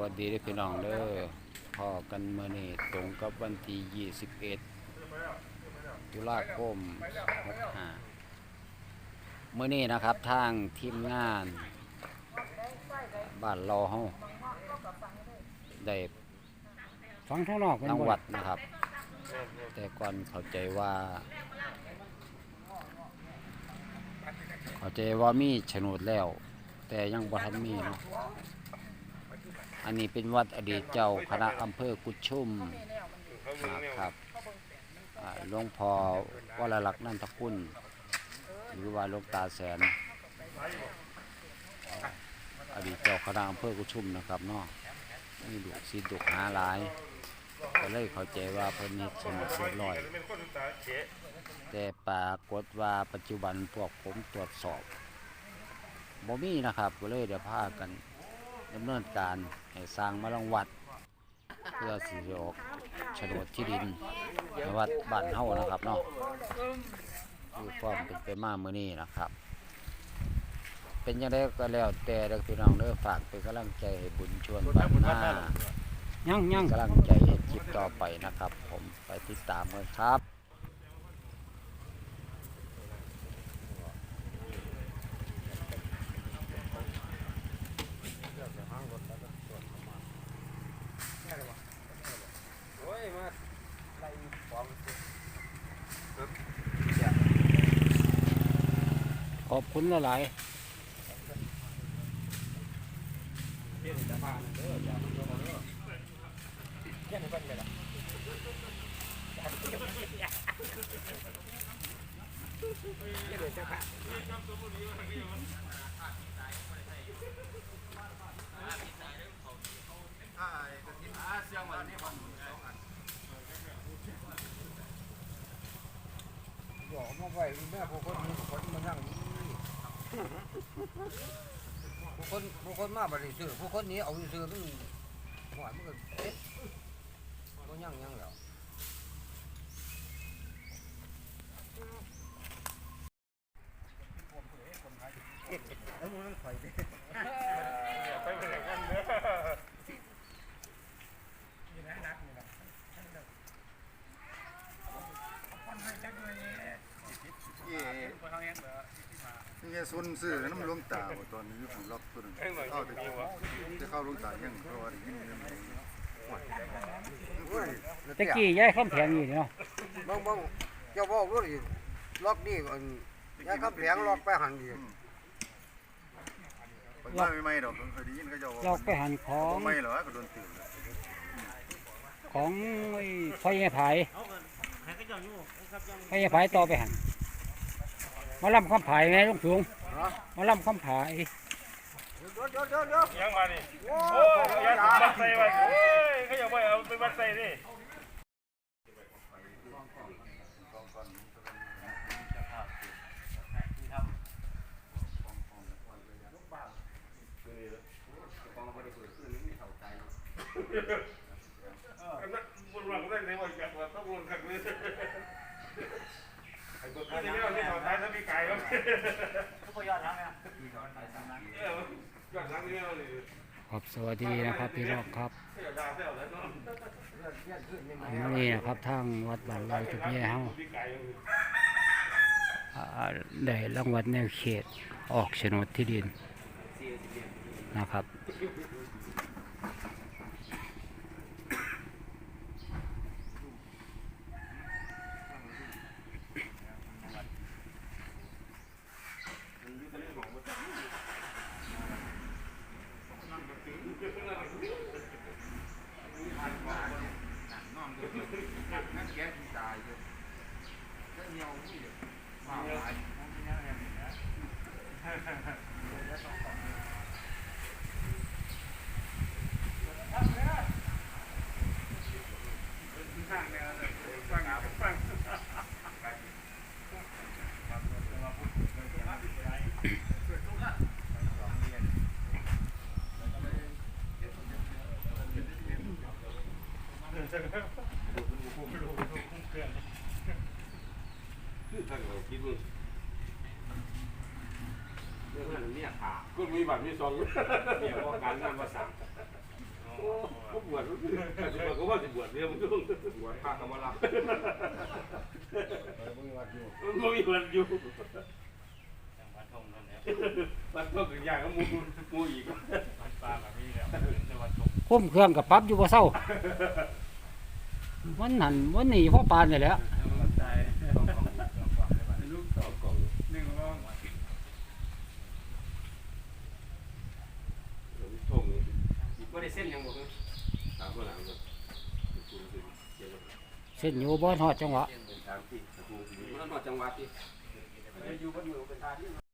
สวัสดีด้อพี่น้องเด้อพอกันเมื่อนี้ตรงกับวันที่21ตุลาคม65เมื่อนี้นะครับทางทีมงานบ้านเราเฮาได้ฟังข้างนอกเป็นรางบ่วัดนะครับ แต่ก่อนเข้าใจว่าเข้าใจว่ามีโฉนดแล้ว แต่ยังบ่ทันมีเนาะ อันนี้เป็นวัดอดีตเจ้าคณะอำเภอกุดชุมนะครับหลวงพ่อวรลักษณ์นันทคุณหรือว่าหลวงตาแสน อดีตเจ้าคณะอำเภอกุดชุมนะครับเนาะมีดุศิษย์ดุหาหลายก็เลยเข้าใจว่าเพิ่นเฮ็ดสมุดเรียบร้อย แต่ปรากฏว่าปัจจุบันพวกผมตรวจสอบบ่มีนะครับก็เลยเดี๋ยวพากัน ดำเนินการให้สร้างมาลังวัด เพื่อสิออกโฉนดที่ดินในวัดบ้านเฮานะครับเนาะคือความเป็นไปมามื้อนี้นะครับ เป็นยังไงก็แล้วแต่เด้อพี่น้องเด้อฝากเป็นกำลังใจให้บุญชวนบ้านหน้ายังยังกำลังใจให้คลิปต่อไปนะครับ ผมไปติดตามกันครับ ขอบคุณหลาย บอกมาไว้แม่ผู้คนมีผู้คนมานั่งผู้คนผู้คนมาบริสุทธิ์ผู้คนนี้เอาซื้อมันหวานมันก็เอ๊ะมันยังยังแล้วแล้วมันข่อยเด้ นี่ ซุนซื้อน้ำหลวงตาบ่ตอนนี้อยู่ของล็อกตัวนึงเข้าไปจะเข้าหลวงตายังเพราะว่าได้ยินเรื่องนี้โอ้ยๆตะกี้ย้ายข้ามแผงอยู่เนาะบางบางเจ้าบอกรู้ดิล็อกนี่ก่อนยายขับแผงล็อกไปหันดีคนมาไม่ๆดอกเคยได้ยินเขาเจ้าว่าเราไปหันของบ่ไม่หรอกก็โดนตื่นของไอ้พ่อใหญ่ไผพ่อใหญ่ไผต่อไปหันมาล่ำคำผายไงลุงสูงฮะ มาล่ำคำผายเดี๋ยวเดี๋ยวเดี๋ยวเดี๋ยวยังมาดิโอ้โอ้ยยาบัดใส่ไว้โอ้ยเขาอยากไปเอาไปบัดใส่ดิอันนั้นบนหลังได้ในวันกับว่าต้องลงขักเลยไอ้ตัวนี้ไม่เอาที่ถอดท้ายถ้ามีไก่แล้วทุก คนยอดทั้งเนี่ยเออยอดทั้งนี้เอาเลยขอบสวัสดีนะครับพี่น้องครับน,นี่นะครับทางวัดบ้านลอยจุดนี้เฮาไก่ยังอ่าได้รางวัลในเขตออกโฉนดที่ดินนะครับ ก็มีบัตรมีซองเนี่ยว่าการงานภาษา ก็บวชก็คือจะบวชก็ว่าจะบวชเนี่ยมันต้องบวชพาคำว่ารับมันมีวันอยู่วันก็คืออย่างก็มูมูอีกคุ้มเครื่องกับปั๊บอยู่บ่เศร้ามันหันมันหนีพ่อปานนี่แหละ ลูกต่อกล่องหนึ่งว่าทงก็ ได้เส้นยังบอกถามคนหลังก่อนเส้นอยู่บ่ฮอดจังหวะ ถามที่มันมาจังหวัดที่อยู่บนมือเป็นทาง